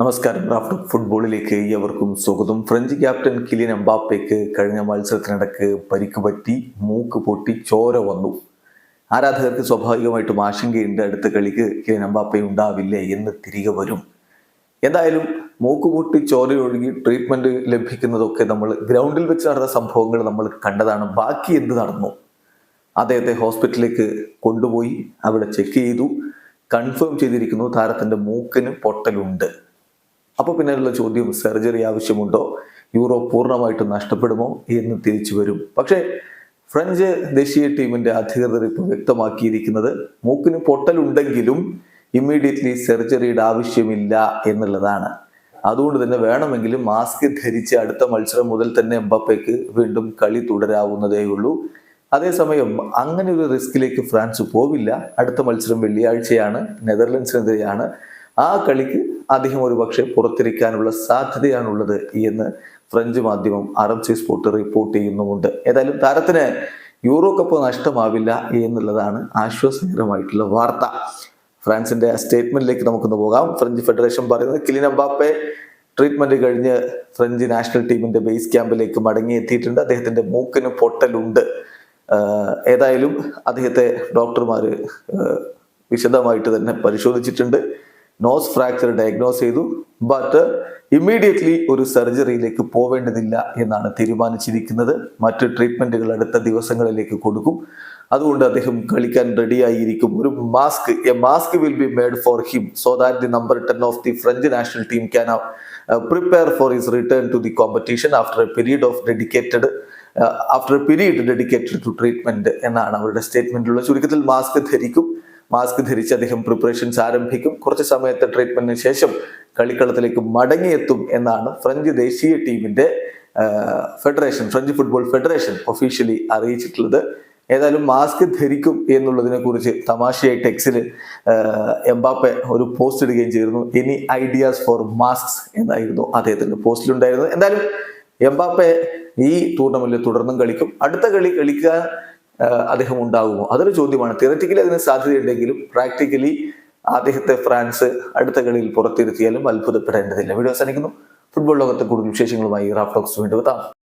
നമസ്കാരം. ഡ്രാഫ്റ്റ് ഫുട്ബോളിലേക്ക് ഏവർക്കും സ്വാഗതം. ഫ്രഞ്ച് ക്യാപ്റ്റൻ കിലിൻ എംബാപ്പയ്ക്ക് കഴിഞ്ഞ മത്സരത്തിനിടക്ക് പരിക്ക് പറ്റി മൂക്ക് പൊട്ടി ചോര വന്നു. ആരാധകർക്ക് സ്വാഭാവികമായിട്ടും ആശങ്കയുണ്ട്. അടുത്ത കളിക്ക് കിലിൻ എംബാപ്പ ഉണ്ടാവില്ലേ എന്ന് തിരികെ വരും. എന്തായാലും മൂക്ക് പൊട്ടി ചോരയൊഴുകി ട്രീറ്റ്മെന്റ് ലഭിക്കുന്നതൊക്കെ നമ്മൾ ഗ്രൗണ്ടിൽ വെച്ച് നടന്ന സംഭവങ്ങൾ നമ്മൾ കണ്ടതാണ്. ബാക്കി എന്ത് നടന്നു? അദ്ദേഹത്തെ ഹോസ്പിറ്റലിലേക്ക് കൊണ്ടുപോയി അവിടെ ചെക്ക് ചെയ്തു. കൺഫേം ചെയ്തിരിക്കുന്നു താരത്തിന്റെ മൂക്കിന് പൊട്ടലുണ്ട്. അപ്പോൾ പിന്നെയുള്ള ചോദ്യം സർജറി ആവശ്യമുണ്ടോ? യൂറോ പൂർണമായിട്ട് നഷ്ടപ്പെടുമോ എന്ന് തിരിച്ചു വരും. പക്ഷേ ഫ്രഞ്ച് ദേശീയ ടീമിന്റെ അധികൃതർ ഇപ്പോൾ വ്യക്തമാക്കിയിരിക്കുന്നത് മൂക്കിന് പൊട്ടലുണ്ടെങ്കിലും ഇമ്മീഡിയറ്റ്ലി സർജറിയുടെ ആവശ്യമില്ല എന്നുള്ളതാണ്. അതുകൊണ്ട് തന്നെ വേണമെങ്കിലും മാസ്ക് ധരിച്ച് അടുത്ത മത്സരം മുതൽ തന്നെ എംബപ്പയ്ക്ക് വീണ്ടും കളി തുടരാവുന്നതേ ഉള്ളൂ. അതേസമയം അങ്ങനെ ഒരു റിസ്കിലേക്ക് ഫ്രാൻസ് പോവില്ല. അടുത്ത മത്സരം വെള്ളിയാഴ്ചയാണ് നെതർലൻഡ്സിനെതിരെയാണ്. ആ കളിക്ക് അദ്ദേഹം ഒരുപക്ഷെ പുറത്തിരിക്കാനുള്ള സാധ്യതയാണുള്ളത് എന്ന് ഫ്രഞ്ച് മാധ്യമം അറബ് സി സ്പോർട്ട് റിപ്പോർട്ട് ചെയ്യുന്നുമുണ്ട്. ഏതായാലും താരത്തിന് യൂറോ കപ്പ് നഷ്ടമാവില്ല എന്നുള്ളതാണ് ആശ്വാസകരമായിട്ടുള്ള വാർത്ത. ഫ്രാൻസിന്റെ സ്റ്റേറ്റ്മെന്റിലേക്ക് നമുക്കൊന്ന് പോകാം. ഫ്രഞ്ച് ഫെഡറേഷൻ പറയുന്നത് കിലിൻ എംബാപ്പെ ട്രീറ്റ്മെന്റ് കഴിഞ്ഞ് ഫ്രഞ്ച് നാഷണൽ ടീമിന്റെ ബേസ് ക്യാമ്പിലേക്ക് മടങ്ങിയെത്തിയിട്ടുണ്ട്. അദ്ദേഹത്തിന്റെ മൂക്കിന് പൊട്ടലുണ്ട്. ഏതായാലും അദ്ദേഹത്തെ ഡോക്ടർമാർ വിശദമായിട്ട് തന്നെ പരിശോധിച്ചിട്ടുണ്ട്. നോസ് ഫ്രാക്ചർ ഡയഗ്നോസ് ചെയ്തു. ബട്ട് ഇമ്മീഡിയറ്റ്ലി ഒരു സർജറിയിലേക്ക് പോവേണ്ടതില്ല എന്നാണ് തീരുമാനിച്ചിരിക്കുന്നത്. മറ്റ് ട്രീറ്റ്മെന്റുകൾ അടുത്ത ദിവസങ്ങളിലേക്ക് കൊടുക്കും. അതുകൊണ്ട് അദ്ദേഹം കളിക്കാൻ റെഡിയായിരിക്കും. ഒരു mask a mask will be made for him so that the number ten of the French national team can prepare for his return to the competition after a period of dedicated after a period dedicated to treatment എന്നാണ് അവരുടെ സ്റ്റേറ്റ്മെന്റിലുള്ള ചുരുക്കത്തിൽ mask ധരിക്കും. Mask ധരിച്ച് അദ്ദേഹം preparations ആരംഭിക്കും. കുറച്ച് സമയത്തെ ട്രീറ്റ്മെന്റിന് ശേഷം കളിക്കളത്തിലേക്ക് മടങ്ങിയെത്തും എന്നാണ് ഫ്രഞ്ച് ദേശീയ ടീമിന്റെ federation French football federation officially അറിയിച്ചിട്ടുള്ളത്. ഏതായാലും മാസ്ക് ധരിക്കും എന്നുള്ളതിനെ കുറിച്ച് തമാശയായി ടെക്സിൽ എംബാപ്പെ ഒരു പോസ്റ്റ് ഇടുകയും ചെയ്തിരുന്നു. എനി ഐഡിയാസ് ഫോർ മാസ്ക് എന്നായിരുന്നു അദ്ദേഹത്തിന്റെ പോസ്റ്റിലുണ്ടായിരുന്നത് എന്തായാലും എംബാപ്പെ ഈ ടൂർണമെന്റിൽ തുടർന്നും കളിക്കും. അടുത്ത കളി കളിക്കാൻ അദ്ദേഹം ഉണ്ടാകുമോ? അതൊരു ചോദ്യമാണ്. തിയററ്റിക്കലി അതിന് സാധ്യതയുണ്ടെങ്കിലും പ്രാക്ടിക്കലി അദ്ദേഹത്തെ ഫ്രാൻസ് അടുത്ത കളിയിൽ പുറത്തിരുത്തിയാലും അത്ഭുതപ്പെടേണ്ടതില്ല. വീഡിയോ അവസാനിക്കുന്നു. ഫുട്ബോൾ ലോകത്തെ കൂടുതൽ വിശേഷങ്ങളുമായി റാഫ്ലോക്സ് വീണ്ടും എത്താം.